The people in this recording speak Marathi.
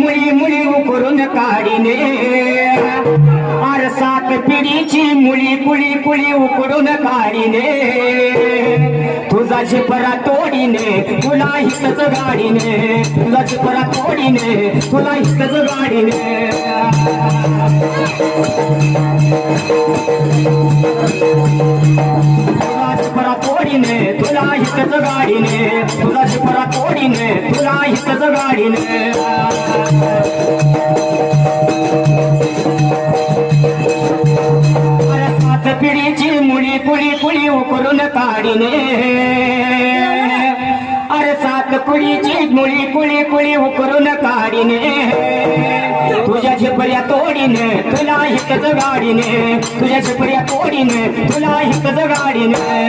मुळी मुळी उकरून काढीने. आरसात पिढीची मुळी कुळी कुळी उकडून काढीने. तुझा शिपरा तोडीने तुला हितच गाडीने. तुझा शिपरा तोडीने तुला हितच गाडीने. तुझा तोडीने तुला हितच गाडीने. तुझा शिपरा तोडीने तुला हितच गाडीने. पिढीची मुली पुळी पुळी उकरून काढीने. अरे सात पुळीची मुली कुळी कुळी उकरून काढीने. तुझ्या झिपऱ्या तोडीने तुला हितच गाडीने. तुझ्या झिपऱ्या तोडीने तुला हितच गाडीने.